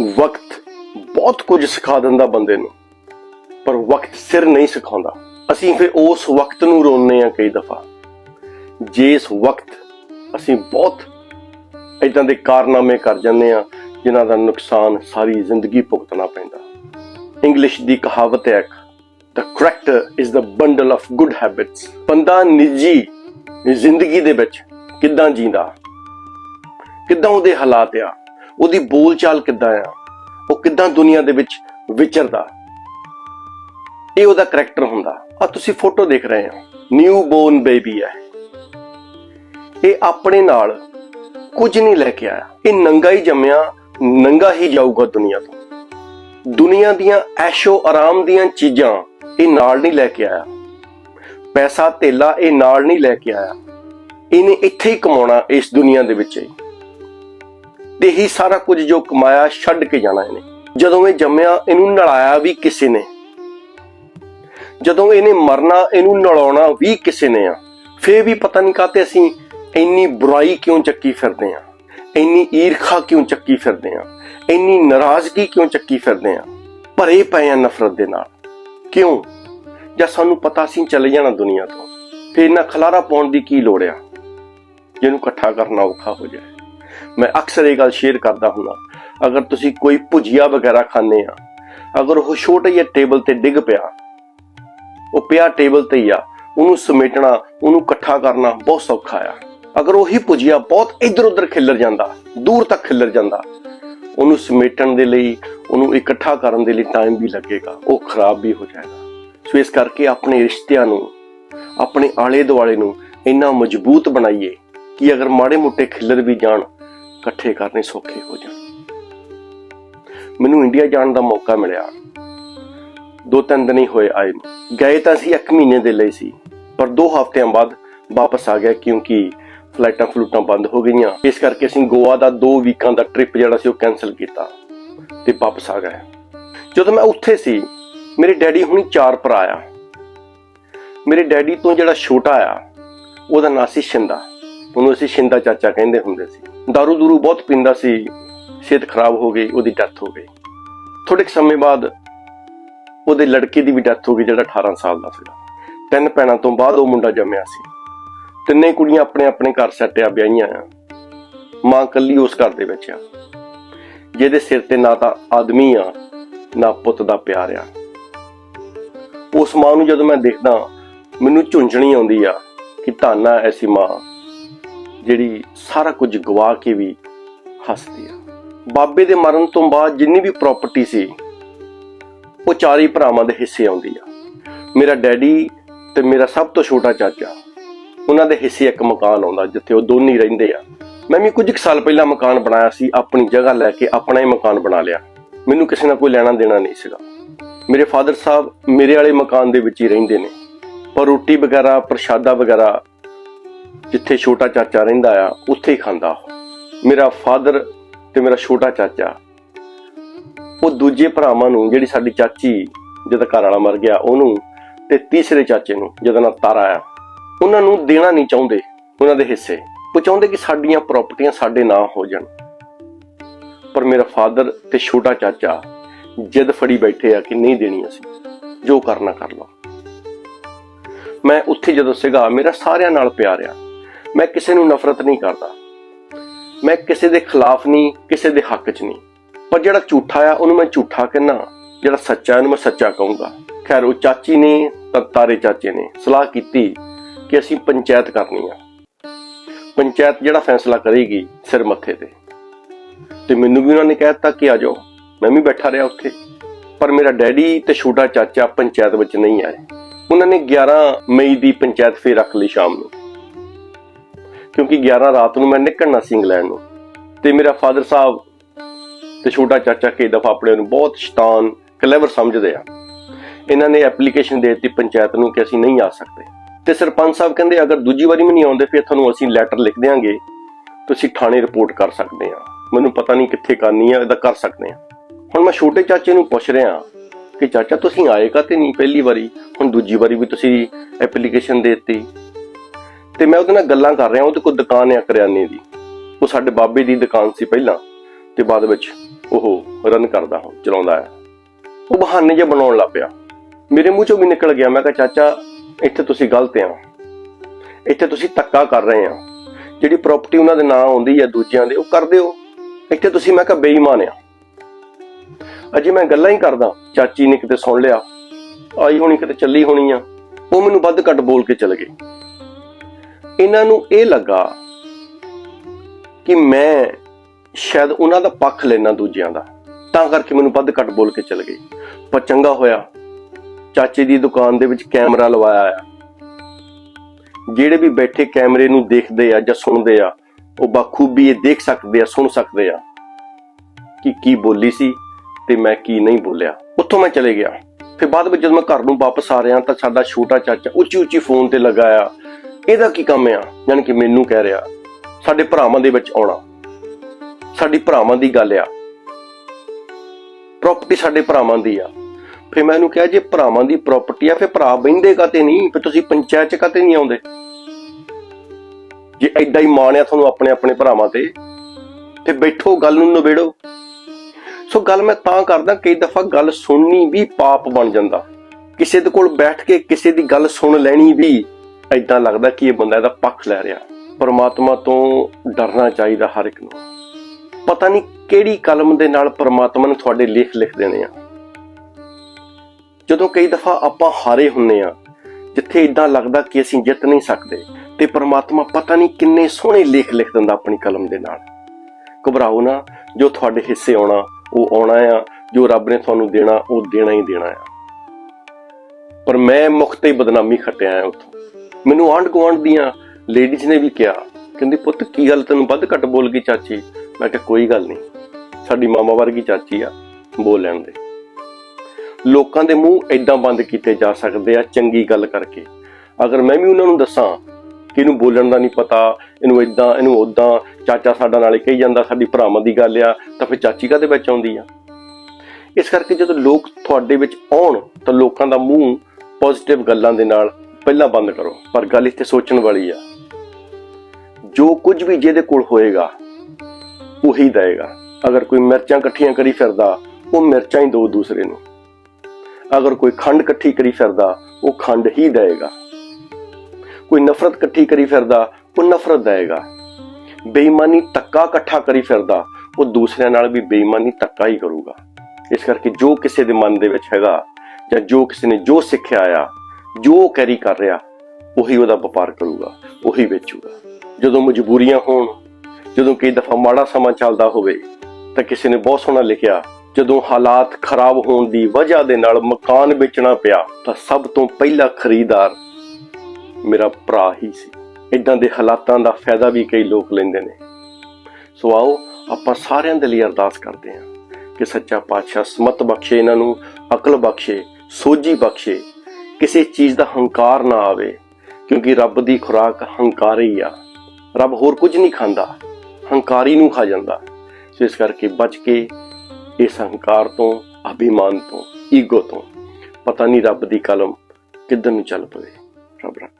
ਵਕਤ ਬਹੁਤ ਕੁਝ ਸਿਖਾ ਦਿੰਦਾ ਬੰਦੇ ਨੂੰ, ਪਰ ਵਕਤ ਸਿਰ ਨਹੀਂ ਸਿਖਾਉਂਦਾ। ਅਸੀਂ ਫਿਰ ਉਸ ਵਕਤ ਨੂੰ ਰੋਂਦੇ ਆ ਕਈ ਦਫਾ। ਜੇ ਇਸ ਵਕਤ ਅਸੀਂ ਬਹੁਤ ਇਦਾਂ ਦੇ ਕਾਰਨਾਮੇ ਕਰ ਜਾਂਦੇ ਆ ਜਿਨ੍ਹਾਂ ਦਾ ਨੁਕਸਾਨ ਸਾਰੀ ਜ਼ਿੰਦਗੀ ਭੁਗਤਣਾ ਪੈਂਦਾ। ਇੰਗਲਿਸ਼ ਦੀ ਕਹਾਵਤ ਹੈ the character is the bundle of good habits ਬੰਦਾ ਨਿੱਜੀ ਜ਼ਿੰਦਗੀ ਦੇ ਵਿੱਚ ਕਿੱਦਾਂ ਜੀਂਦਾ? ਕਿੱਦਾਂ ਉਹਦੇ ਹਾਲਾਤ ਆ? ਉਹਦੀ ਬੋਲਚਾਲ ਕਿੱਦਾਂ ਆ? ਉਹ ਕਿੱਦਾਂ ਦੁਨੀਆ ਦੇ ਵਿੱਚ ਵਿਚਰਦਾ? ਇਹ ਉਹਦਾ ਕਰੈਕਟਰ ਹੁੰਦਾ। ਆ ਤੁਸੀਂ ਫੋਟੋ ਦੇਖ ਰਹੇ ਹੋ। ਨਿਊ ਬੋਰਨ ਬੇਬੀ ਹੈ। ਇਹ ਆਪਣੇ ਨਾਲ ਕੁਝ ਨਹੀਂ ਲੈ ਕੇ ਆਇਆ। ਇਹ ਨੰਗਾ ਹੀ ਜੰਮਿਆ, ਨੰਗਾ ਹੀ ਜਾਊਗਾ ਦੁਨੀਆ ਤੋਂ। ਦੁਨੀਆ ਦੀਆਂ ਐਸ਼ੋ ਆਰਾਮ ਦੀਆਂ ਚੀਜ਼ਾਂ ਇਹ ਨਾਲ ਨਹੀਂ ਲੈ ਕੇ ਆਇਆ। ਪੈਸਾ ਧੇਲਾ ਇਹ ਨਾਲ ਨਹੀਂ ਲੈ ਕੇ ਆਇਆ। ਇਹਨੇ ਇੱਥੇ ਹੀ ਕਮਾਉਣਾ ਇਸ ਦੁਨੀਆ ਦੇ ਵਿੱਚ। ਹੀ ਤੇ ਇਹੀ ਸਾਰਾ ਕੁਝ ਜੋ ਕਮਾਇਆ ਛੱਡ ਕੇ ਜਾਣਾ ਇਹਨੇ। ਜਦੋਂ ਇਹ ਜੰਮਿਆ, ਇਹਨੂੰ ਨਲਾਇਆ ਵੀ ਕਿਸੇ ਨੇ। ਜਦੋਂ ਇਹਨੇ ਮਰਨਾ, ਇਹਨੂੰ ਨਲਾਉਣਾ ਵੀ ਕਿਸੇ ਨੇ ਆ। ਫੇਰ ਵੀ ਪਤਾ ਨਹੀਂ ਕਾਤੇ ਅਸੀਂ ਇੰਨੀ ਬੁਰਾਈ ਕਿਉਂ ਚੱਕੀ ਫਿਰਦੇ ਆ? ਇੰਨੀ ਈਰਖਾ ਕਿਉਂ ਚੱਕੀ ਫਿਰਦੇ ਆ? ਇੰਨੀ ਨਾਰਾਜ਼ਗੀ ਕਿਉਂ ਚੱਕੀ ਫਿਰਦੇ ਆ? ਭਰੇ ਪਏ ਆ ਨਫ਼ਰਤ ਦੇ ਨਾਲ। ਕਿਉਂ? ਜਾਂ ਸਾਨੂੰ ਪਤਾ ਸੀ ਚਲੇ ਜਾਣਾ ਦੁਨੀਆ ਤੋਂ। ਫੇਰ ਇਹਨਾਂ ਖਲਾਰਾ ਪਾਉਣ ਦੀ ਕੀ ਲੋੜ ਆ? ਜਿਹਨੂੰ ਇਕੱਠਾ ਕਰਨਾ ਔਖਾ ਹੋ ਜਾਏ। ਮੈਂ ਅਕਸਰ ਇਹ ਗੱਲ ਸ਼ੇਅਰ ਕਰਦਾ ਹੁੰਦਾ। ਅਗਰ ਤੁਸੀਂ ਕੋਈ ਭੁਜੀਆ ਵਗੈਰਾ ਖਾਂਦੇ ਆ, ਅਗਰ ਉਹ ਛੋਟੇ ਜਿਹੇ ਟੇਬਲ ਤੇ ਡਿੱਗ ਪਿਆ, ਉਹ ਪਿਆ ਟੇਬਲ ਤੇ ਹੀ ਆ, ਉਹਨੂੰ ਸਮੇਟਣਾ, ਉਹਨੂੰ ਇਕੱਠਾ ਕਰਨਾ ਬਹੁਤ ਸੌਖਾ ਆ। ਅਗਰ ਉਹੀ ਭੁਜੀਆ ਬਹੁਤ ਇੱਧਰ ਉੱਧਰ ਖਿੱਲਰ ਜਾਂਦਾ, ਦੂਰ ਤੱਕ ਖਿੱਲਰ ਜਾਂਦਾ, ਉਹਨੂੰ ਸਮੇਟਣ ਦੇ ਲਈ, ਉਹਨੂੰ ਇਕੱਠਾ ਕਰਨ ਦੇ ਲਈ ਟਾਈਮ ਵੀ ਲੱਗੇਗਾ, ਉਹ ਖਰਾਬ ਵੀ ਹੋ ਜਾਏਗਾ। ਸੋ ਇਸ ਕਰਕੇ ਆਪਣੇ ਰਿਸ਼ਤਿਆਂ ਨੂੰ, ਆਪਣੇ ਆਲੇ ਦੁਆਲੇ ਨੂੰ ਇੰਨਾ ਮਜ਼ਬੂਤ ਬਣਾਈਏ ਕਿ ਅਗਰ ਮਾੜੇ ਮੋਟੇ ਖਿੱਲਰ ਵੀ ਜਾਣ ਇਕੱਠੇ ਕਰਨੇ ਸੌਖੇ ਹੋ ਜਾਣ। ਮੈਨੂੰ ਇੰਡੀਆ ਜਾਣ ਦਾ ਮੌਕਾ ਮਿਲਿਆ। ਦੋ ਤਿੰਨ ਦਿਨ ਹੀ ਹੋਏ ਆਏ ਗਏ ਤਾਂ ਸੀ ਇੱਕ ਮਹੀਨੇ ਦੇ ਲਈ ਸੀ, ਪਰ ਦੋ ਹਫ਼ਤਿਆਂ ਬਾਅਦ ਵਾਪਸ ਆ ਗਿਆ ਕਿਉਂਕਿ ਫਲਾਈਟਾਂ ਫਲੂਟਾਂ ਬੰਦ ਹੋ ਗਈਆਂ। ਇਸ ਕਰਕੇ ਅਸੀਂ ਗੋਆ ਦਾ 2 ਵੀਕਾਂ ਦਾ ਟ੍ਰਿਪ ਜਿਹੜਾ ਸੀ ਉਹ ਕੈਨਸਲ ਕੀਤਾ ਤੇ ਵਾਪਸ ਆ ਗਏ। ਜਦੋਂ ਮੈਂ ਉੱਥੇ ਸੀ, ਮੇਰੇ ਡੈਡੀ ਹੁਣੀ ਚਾਰ ਭਰਾ ਆ। ਮੇਰੇ ਡੈਡੀ ਤੋਂ ਜਿਹੜਾ ਛੋਟਾ ਆ, ਉਹਦਾ ਨਾਂ ਸੀ ਸ਼ਿੰਦਾ। ਉਹਨੂੰ ਅਸੀਂ ਸ਼ਿੰਦਾ ਚਾਚਾ ਕਹਿੰਦੇ ਹੁੰਦੇ ਸੀ। दारू ਦੂਰੂ ਬਹੁਤ ਪੀਂਦਾ ਸੀ, ਸਿਹਤ ਖਰਾਬ ਹੋ ਗਈ, ਉਹਦੀ ਡੈਥ ਹੋ ਗਈ। ਥੋੜੇ ਕੁ ਸਮੇਂ ਬਾਅਦ ਉਹਦੇ ਲੜਕੇ ਦੀ ਵੀ ਡੈਥ ਹੋ ਗਈ, ਜਿਹੜਾ 18 ਸਾਲ ਦਾ ਸੀਗਾ। ਤਿੰਨ ਭੈਣਾਂ ਤੋਂ ਬਾਅਦ ਉਹ ਮੁੰਡਾ ਜੰਮਿਆ ਸੀ। ਤਿੰਨੇ ਕੁੜੀਆਂ ਆਪਣੇ ਆਪਣੇ ਘਰ ਸੱਟਿਆ ਵਿਆਹੀਆਂ ਆ। ਮਾਂ ਕੱਲੀ ਉਸ ਘਰ ਦੇ ਵਿੱਚ ਆ। ਜਿਹਦੇ ਸਿਰ ਤੇ ਨਾ ਤਾਂ ਆਦਮੀ ਆ, ਨਾ ਪੁੱਤ ਦਾ ਪਿਆਰ ਆ। ਉਸ ਮਾਂ ਨੂੰ ਜਦੋਂ ਮੈਂ ਦੇਖਦਾ, ਮੈਨੂੰ ਝੁੰਝਣੀ ਆਉਂਦੀ ਆ ਕਿ ਧਾਨਾ ਐਸੀ ਮਾਂ। ਜਿਹੜੀ ਸਾਰਾ ਕੁਝ ਗਵਾ ਕੇ ਵੀ ਹੱਸਦੀ ਆ। ਬਾਬੇ ਦੇ ਮਰਨ ਤੋਂ ਬਾਅਦ ਜਿੰਨੀ ਵੀ ਪ੍ਰਾਪਰਟੀ ਸੀ, ਉਹ ਚਾਰੀ ਭਰਾਵਾਂ ਦੇ ਹਿੱਸੇ ਆਉਂਦੀ ਆ। ਮੇਰਾ ਡੈਡੀ ਤੇ ਮੇਰਾ ਸਭ ਤੋਂ ਛੋਟਾ ਚਾਚਾ, ਉਹਨਾਂ ਦੇ ਹਿੱਸੇ ਇੱਕ ਮਕਾਨ ਆਉਂਦਾ ਜਿੱਥੇ ਉਹ ਦੋਨੇ ਰਹਿੰਦੇ ਆ। ਮੈਂ ਵੀ ਕੁਝ ਕੁ ਸਾਲ ਪਹਿਲਾਂ ਮਕਾਨ ਬਣਾਇਆ ਸੀ, ਆਪਣੀ ਜਗ੍ਹਾ ਲੈ ਕੇ ਆਪਣਾ ਹੀ ਮਕਾਨ ਬਣਾ ਲਿਆ। ਮੈਨੂੰ ਕਿਸੇ ਨਾਲ ਕੋਈ ਲੈਣਾ ਦੇਣਾ ਨਹੀਂ ਸੀਗਾ। ਮੇਰੇ ਫਾਦਰ ਸਾਹਿਬ ਮੇਰੇ ਵਾਲੇ ਮਕਾਨ ਦੇ ਵਿੱਚ ਹੀ ਰਹਿੰਦੇ ਨੇ। ਪਰ ਰੋਟੀ ਵਗੈਰਾ, ਪ੍ਰਸ਼ਾਦਾ ਵਗੈਰਾ ਜਿੱਥੇ ਛੋਟਾ ਚਾਚਾ ਰਹਿੰਦਾ ਆ, ਉੱਥੇ ਹੀ ਖਾਂਦਾ ਉਹ। ਮੇਰਾ ਫਾਦਰ ਤੇ ਮੇਰਾ ਛੋਟਾ ਚਾਚਾ। ਉਹ ਦੂਜੇ ਭਰਾਵਾਂ ਨੂੰ, ਜਿਹੜੀ ਸਾਡੀ ਚਾਚੀ ਜਿਹਦਾ ਘਰ ਵਾਲਾ ਮਰ ਗਿਆ, ਉਹਨੂੰ ਤੇ ਤੀਸਰੇ ਚਾਚੇ ਨੂੰ, ਜਿਹਦਾ ਨਾਂ ਤਾਰਾ ਆ, ਉਹਨਾਂ ਨੂੰ ਦੇਣਾ ਨਹੀਂ ਚਾਹੁੰਦੇ, ਉਹਨਾਂ ਦੇ ਹਿੱਸੇ। ਉਹ ਚਾਹੁੰਦੇ ਕਿ ਸਾਡੀਆਂ ਪ੍ਰਾਪਰਟੀਆਂ ਸਾਡੇ ਨਾਂ ਹੋ ਜਾਣ। ਪਰ ਮੇਰਾ ਫਾਦਰ ਤੇ ਛੋਟਾ ਚਾਚਾ ਜਿੱਦ ਫੜੀ ਬੈਠੇ ਆ ਕਿ ਨਹੀਂ ਦੇਣੀ ਅਸੀਂ, ਜੋ ਕਰਨਾ ਕਰ ਲਓ। ਮੈਂ ਉੱਥੇ ਜਦੋਂ ਸੀਗਾ, ਮੇਰਾ ਸਾਰਿਆਂ ਨਾਲ ਪਿਆਰ ਆ। ਮੈਂ ਕਿਸੇ ਨੂੰ ਨਫ਼ਰਤ ਨਹੀਂ ਕਰਦਾ। ਮੈਂ ਕਿਸੇ ਦੇ ਖਿਲਾਫ ਨਹੀਂ, ਕਿਸੇ ਦੇ ਹੱਕ 'ਚ ਨਹੀਂ। ਪਰ ਜਿਹੜਾ ਝੂਠਾ ਆ, ਉਹਨੂੰ ਮੈਂ ਝੂਠਾ ਕਹਿਣਾ ਜਿਹੜਾ ਸੱਚਾ ਉਹਨੂੰ ਮੈਂ ਸੱਚਾ ਕਹੂੰਗਾ। ਖੈਰ, ਉਹ ਚਾਚੀ ਨੇ, ਤਾਂ ਤਾਰੇ ਚਾਚੇ ਨੇ ਸਲਾਹ ਕੀਤੀ ਕਿ ਅਸੀਂ ਪੰਚਾਇਤ ਕਰਨੀ ਆ। ਪੰਚਾਇਤ ਜਿਹੜਾ ਫੈਸਲਾ ਕਰੇਗੀ ਸਿਰ ਮੱਥੇ ਤੇ। ਤੇ ਮੈਨੂੰ ਵੀ ਉਹਨਾਂ ਨੇ ਕਹਿ ਦਿੱਤਾ ਕਿ ਆ ਜਾਓ। ਮੈਂ ਵੀ ਬੈਠਾ ਰਿਹਾ ਉੱਥੇ। ਪਰ ਮੇਰਾ ਡੈਡੀ ਤੇ ਛੋਟਾ ਚਾਚਾ ਪੰਚਾਇਤ ਵਿੱਚ ਨਹੀਂ ਆਏ। ਉਹਨਾਂ ਨੇ 11 ਮਈ ਦੀ ਪੰਚਾਇਤ ਫੇਰ ਰੱਖ ਲਈ ਸ਼ਾਮ ਨੂੰ। ਕਿਉਂਕਿ 11 ਰਾਤ ਨੂੰ ਮੈਂ ਨਿਕਲਣਾ ਸੀ ਇੰਗਲੈਂਡ ਨੂੰ। ਤੇ ਮੇਰਾ ਫਾਦਰ ਸਾਹਿਬ ਤੇ ਛੋਟਾ ਚਾਚਾ ਕਈ ਦਫਾ ਆਪਣੇ ਨੂੰ ਬਹੁਤ ਸ਼ੈਤਾਨ, ਕਲੇਵਰ ਸਮਝਦੇ ਆ। ਇਹਨਾਂ ਨੇ ਐਪਲੀਕੇਸ਼ਨ ਦੇ ਦਿੱਤੀ ਪੰਚਾਇਤ ਨੂੰ ਕਿ ਅਸੀਂ ਨਹੀਂ ਆ ਸਕਦੇ। ਤੇ ਸਰਪੰਚ ਸਾਹਿਬ ਕਹਿੰਦੇ, ਅਗਰ ਦੂਜੀ ਵਾਰੀ ਵੀ ਨਹੀਂ ਆਉਂਦੇ, ਫਿਰ ਤੁਹਾਨੂੰ ਅਸੀਂ ਲੈਟਰ ਲਿਖ ਦਿਆਂਗੇ। ਤੁਸੀਂ ਥਾਣੇ ਰਿਪੋਰਟ ਕਰ ਸਕਦੇ ਆ। ਮੈਨੂੰ ਪਤਾ ਨਹੀਂ ਕਿੱਥੇ ਕਰਨੀ ਆ, ਇਹਦਾ ਕਰ ਸਕਦੇ ਆ। ਹੁਣ ਮੈਂ ਛੋਟੇ ਚਾਚੇ ਨੂੰ ਪੁੱਛ ਰਿਹਾ ਕਿ ਚਾਚਾ, ਤੁਸੀਂ ਆਏ ਕਾਤੇ ਨਹੀਂ ਪਹਿਲੀ ਵਾਰੀ? ਹੁਣ ਦੂਜੀ ਵਾਰੀ ਵੀ ਤੁਸੀਂ ਐਪਲੀਕੇਸ਼ਨ ਦੇ ਦਿੱਤੀ। ਤੇ ਮੈਂ ਉਹਦੇ ਨਾਲ ਗੱਲਾਂ ਕਰ ਰਿਹਾ ਉਹਦੇ ਕੋਲ ਦੁਕਾਨ ਆ ਕਰਿਆਨੇ ਦੀ। ਉਹ ਸਾਡੇ ਬਾਬੇ ਦੀ ਦੁਕਾਨ ਸੀ ਪਹਿਲਾਂ, ਤੇ ਬਾਅਦ ਵਿੱਚ ਉਹ ਰਨ ਕਰਦਾ ਹਾਂ ਚਲਾਉਂਦਾ ਹੈ ਉਹ ਬਹਾਨੇ ਜੇ ਬਣਾਉਣ ਲੱਗ ਪਿਆ। ਮੇਰੇ ਮੂੰਹ ਚੋਂ ਵੀ ਨਿਕਲ ਗਿਆ, ਮੈਂ ਕਿਹਾ, ਚਾਚਾ, ਇੱਥੇ ਤੁਸੀਂ ਗਲਤ ਆ। ਇੱਥੇ ਤੁਸੀਂ ਧੱਕਾ ਕਰ ਰਹੇ ਆ। ਜਿਹੜੀ ਪ੍ਰਾਪਰਟੀ ਉਹਨਾਂ ਦੇ ਨਾਂ ਆਉਂਦੀ ਹੈ ਦੂਜਿਆਂ ਦੇ, ਉਹ ਕਰਦੇ ਹੋ ਇੱਥੇ ਤੁਸੀਂ, ਮੈਂ ਕਿਹਾ, ਬੇਈਮਾਨ ਆ। ਅਜੇ ਮੈਂ ਗੱਲਾਂ ਹੀ ਕਰਦਾ, ਚਾਚੀ ਨੇ ਕਿਤੇ ਸੁਣ ਲਿਆ, ਆਈ ਹੋਣੀ, ਕਿਤੇ ਚੱਲੀ ਹੋਣੀ ਆ। ਉਹ ਮੈਨੂੰ ਵੱਧ ਘੱਟ ਬੋਲ ਕੇ ਚਲੇ ਗਏ। ਇਹਨਾਂ ਨੂੰ ਇਹ ਲੱਗਾ ਕਿ ਮੈਂ ਸ਼ਾਇਦ ਉਹਨਾਂ ਦਾ ਪੱਖ ਲੈਣਾ ਦੂਜਿਆਂ ਦਾ। ਤਾਂ ਕਰਕੇ ਮੈਨੂੰ ਵੱਧ ਘੱਟ ਬੋਲ ਕੇ ਚਲੇ ਗਏ। ਪਰ ਚੰਗਾ ਹੋਇਆ, ਚਾਚੇ ਦੀ ਦੁਕਾਨ ਦੇ ਵਿੱਚ ਕੈਮਰਾ ਲਵਾਇਆ ਆ ਜਿਹੜੇ ਵੀ ਬੈਠੇ ਕੈਮਰੇ ਨੂੰ ਦੇਖਦੇ ਆ ਜਾਂ ਸੁਣਦੇ ਆ, ਉਹ ਬਖੂਬੀ ਇਹ ਦੇਖ ਸਕਦੇ ਆ, ਸੁਣ ਸਕਦੇ ਆ ਕਿ ਕੀ ਬੋਲੀ ਸੀ ਤੇ ਮੈਂ ਕੀ ਨਹੀਂ ਬੋਲਿਆ। ਉੱਥੋਂ ਮੈਂ ਚਲੇ ਗਿਆ। ਫਿਰ ਬਾਅਦ ਵਿੱਚ ਜਦੋਂ ਮੈਂ ਘਰ ਨੂੰ ਵਾਪਸ ਆ ਰਿਹਾ ਤਾਂ ਸਾਡਾ ਛੋਟਾ ਚਾਚਾ ਉੱਚੀ ਉੱਚੀ ਫੋਨ ਤੇ ਲਗਾਇਆ ਇਹਦਾ ਕੀ ਕੰਮ ਆ? ਯਾਨੀ ਕਿ ਮੈਨੂੰ ਕਹਿ ਰਿਹਾ, ਸਾਡੇ ਭਰਾਵਾਂ ਦੇ ਵਿੱਚ ਆਉਣਾ। ਸਾਡੀ ਭਰਾਵਾਂ ਦੀ ਗੱਲ ਆ। ਪ੍ਰਾਪਰਟੀ ਸਾਡੇ ਭਰਾਵਾਂ ਦੀ ਆ। ਫਿਰ ਮੈਂ ਇਹਨੂੰ ਕਿਹਾ, ਜੇ ਭਰਾਵਾਂ ਦੀ ਪ੍ਰਾਪਰਟੀ ਆ, ਫਿਰ ਭਰਾ ਬਹਿੰਦੇ ਕਾਤੇ ਨਹੀਂ? ਫਿਰ ਤੁਸੀਂ ਪੰਚਾਇਤ ਚ ਕਾਤੇ ਨਹੀਂ ਆਉਂਦੇ? ਜੇ ਐਡਾ ਹੀ ਮਾਣ ਆ ਤੁਹਾਨੂੰ ਆਪਣੇ ਆਪਣੇ ਭਰਾਵਾਂ ਤੇ ਤੇ ਬੈਠੋ, ਗੱਲ ਨੂੰ ਨਿਬੇੜੋ। ਸੋ ਗੱਲ ਮੈਂ ਤਾਂ ਕਰਦਾ, ਕਈ ਦਫਾ ਗੱਲ ਸੁਣਨੀ ਵੀ ਪਾਪ ਬਣ ਜਾਂਦਾ। ਕਿਸੇ ਦੇ ਕੋਲ ਬੈਠ ਕੇ ਕਿਸੇ ਦੀ ਗੱਲ ਸੁਣ ਲੈਣੀ ਵੀ ਐਦਾਂ ਲੱਗਦਾ ਕਿ ਇਹ ਬੰਦਾ ਇਹਦਾ ਪੱਖ ਲੈ ਰਿਹਾ। ਪਰਮਾਤਮਾ ਤੋਂ ਡਰਨਾ ਚਾਹੀਦਾ ਹਰ ਇੱਕ ਨੂੰ। ਪਤਾ ਨਹੀਂ ਕਿਹੜੀ ਕਲਮ ਦੇ ਨਾਲ ਪਰਮਾਤਮਾ ਨੇ ਤੁਹਾਡੇ ਲੇਖ ਲਿਖ ਦੇਣੇ ਆ। ਜਦੋਂ ਕਈ ਦਫਾ ਆਪਾਂ ਹਾਰੇ ਹੁੰਨੇ ਆ, ਜਿੱਥੇ ਇਦਾਂ ਲੱਗਦਾ ਕਿ ਅਸੀਂ ਜਿੱਤ ਨਹੀਂ ਸਕਦੇ, ਤੇ ਪਰਮਾਤਮਾ ਪਤਾ ਨਹੀਂ ਕਿੰਨੇ ਸੋਹਣੇ ਲੇਖ ਲਿਖ ਦਿੰਦਾ ਆਪਣੀ ਕਲਮ ਦੇ ਨਾਲ। ਘਬਰਾਓ ਨਾ, ਜੋ ਤੁਹਾਡੇ ਹਿੱਸੇ ਆਉਣਾ, ਉਹ ਆਉਣਾ ਆ, ਜੋ ਰੱਬ ਨੇ ਤੁਹਾਨੂੰ ਦੇਣਾ, ਉਹ ਦੇਣਾ ਹੀ ਦੇਣਾ ਆ। ਪਰ ਮੈਂ ਮੁਖਤੇ ਬਦਨਾਮੀ ਖੱਟਿਆ ਆ ਉੱਥੋਂ। ਮੈਨੂੰ ਆਂਢ ਗੁਆਂਢ ਦੀਆਂ ਲੇਡੀਜ਼ ਨੇ ਵੀ ਕਿਹਾ, ਕਹਿੰਦੀ, ਪੁੱਤ, ਕੀ ਗੱਲ ਤੈਨੂੰ ਵੱਧ ਘੱਟ ਬੋਲ ਗਈ ਚਾਚੀ? ਮੈਂ ਕਿਹਾ, ਕੋਈ ਗੱਲ ਨਹੀਂ, ਸਾਡੀ ਮਾਮਾ ਵਰਗੀ ਚਾਚੀ ਆ, ਬੋਲ ਲੈਣ ਦੇ। ਲੋਕਾਂ ਦੇ ਮੂੰਹ ਐਦਾਂ ਬੰਦ ਕੀਤੇ ਜਾ ਸਕਦੇ ਆ, ਚੰਗੀ ਗੱਲ ਕਰਕੇ। ਅਗਰ ਮੈਂ ਵੀ ਉਹਨਾਂ ਨੂੰ ਦੱਸਾਂ ਕਿ ਇਹਨੂੰ ਬੋਲਣ ਦਾ ਨਹੀਂ ਪਤਾ, ਇਹਨੂੰ ਇਦਾਂ ਇਹਨੂੰ ਉਦਾਂ ਚਾਚਾ ਸਾਡਾ ਨਾਲੇ ਕਹੀ ਜਾਂਦਾ, ਸਾਡੀ ਭਰਾਵਾਂ ਦੀ ਗੱਲ ਆ, ਤਾਂ ਫਿਰ ਚਾਚੀ ਕਾਦੇ ਵਿੱਚ ਆਉਂਦੀ ਆ? ਇਸ ਕਰਕੇ ਜਦੋਂ ਲੋਕ ਤੁਹਾਡੇ ਵਿੱਚ ਆਉਣ, ਤਾਂ ਲੋਕਾਂ ਦਾ ਮੂੰਹ ਪੋਜ਼ਿਟਿਵ ਗੱਲਾਂ ਦੇ ਨਾਲ ਪਹਿਲਾਂ ਬੰਦ ਕਰੋ, ਪਰ ਗੱਲ ਇੱਥੇ ਸੋਚਣ ਵਾਲੀ ਆ। ਜੋ ਕੁਝ ਵੀ ਜਿਹਦੇ ਕੋਲ ਹੋਏਗਾ, ਉਹੀ ਦੇਗਾ ਅਗਰ ਕੋਈ ਮਿਰਚਾਂ ਇਕੱਠੀਆਂ ਕਰੀ ਫਿਰਦਾ, ਉਹ ਮਿਰਚਾਂ ਹੀ ਦੋ ਦੂਸਰੇ ਨੂੰ। ਅਗਰ ਕੋਈ ਖੰਡ ਇਕੱਠੀ ਕਰੀ ਫਿਰਦਾ, ਉਹ ਖੰਡ ਹੀ ਦੇਗਾ ਕੋਈ ਨਫ਼ਰਤ ਇਕੱਠੀ ਕਰੀ ਫਿਰਦਾ, ਉਹ ਨਫ਼ਰਤ ਦੇਗਾ ਬੇਈਮਾਨੀ ਤੱਕਾ ਇਕੱਠਾ ਕਰੀ ਫਿਰਦਾ, ਉਹ ਦੂਸਰਿਆਂ ਨਾਲ ਵੀ ਬੇਈਮਾਨੀ ਤੱਕਾ ਹੀ ਕਰੂਗਾ। ਇਸ ਕਰਕੇ ਜੋ ਕਿਸੇ ਦੇ ਮਨ ਦੇ ਵਿੱਚ ਹੈਗਾ, ਜਾਂ ਜੋ ਕਿਸੇ ਨੇ ਜੋ ਸਿੱਖਿਆ ਆ ਜੋ ਕੈਰੀ ਕਰ ਰਿਹਾ, ਉਹੀ ਉਹਦਾ ਵਪਾਰ ਕਰੂਗਾ, ਉਹੀ ਵੇਚੂਗਾ। ਜਦੋਂ ਮਜਬੂਰੀਆਂ ਹੋਣ, ਜਦੋਂ ਕਈ ਦਫਾ ਮਾੜਾ ਸਮਾਂ ਚੱਲਦਾ ਹੋਵੇ, ਤਾਂ ਕਿਸੇ ਨੇ ਬਹੁਤ ਸੋਹਣਾ ਲਿਖਿਆ, ਜਦੋਂ ਹਾਲਾਤ ਖਰਾਬ ਹੋਣ ਦੀ ਵਜ੍ਹਾ ਦੇ ਨਾਲ ਮਕਾਨ ਵੇਚਣਾ ਪਿਆ, ਤਾਂ ਸਭ ਤੋਂ ਪਹਿਲਾ ਖਰੀਦਦਾਰ ਮੇਰਾ ਭਰਾ ਹੀ ਸੀ। ਇਦਾਂ ਦੇ ਹਾਲਾਤਾਂ ਦਾ ਫਾਇਦਾ ਵੀ ਕਈ ਲੋਕ ਲੈਂਦੇ ਨੇ। ਸੋ ਆਓ, ਆਪਾਂ ਸਾਰਿਆਂ ਦੇ ਲਈ ਅਰਦਾਸ ਕਰਦੇ ਹਾਂ ਕਿ ਸੱਚਾ ਪਾਤਸ਼ਾਹ ਸਮਤ ਬਖਸ਼ੇ, ਇਹਨਾਂ ਨੂੰ ਅਕਲ ਬਖਸ਼ੇ, ਸੋਝੀ ਬਖਸ਼ੇ ਕਿਸੇ ਚੀਜ਼ ਦਾ ਹੰਕਾਰ ਨਾ ਆਵੇ, ਕਿਉਂਕਿ ਰੱਬ ਦੀ ਖੁਰਾਕ ਹੰਕਾਰ ਹੀ ਆ। ਰੱਬ ਹੋਰ ਕੁਝ ਨਹੀਂ ਖਾਂਦਾ, ਹੰਕਾਰੀ ਨੂੰ ਖਾ ਜਾਂਦਾ। ਸੋ ਇਸ ਕਰਕੇ ਬਚ ਕੇ ਇਸ ਹੰਕਾਰ ਤੋਂ, ਅਭਿਮਾਨ ਤੋਂ, ਈਗੋ ਤੋਂ ਪਤਾ ਨਹੀਂ ਰੱਬ ਦੀ ਕਲਮ ਕਿੱਧਰ ਨੂੰ ਚੱਲ ਪਵੇ। ਰੱਬ ਰੱਬ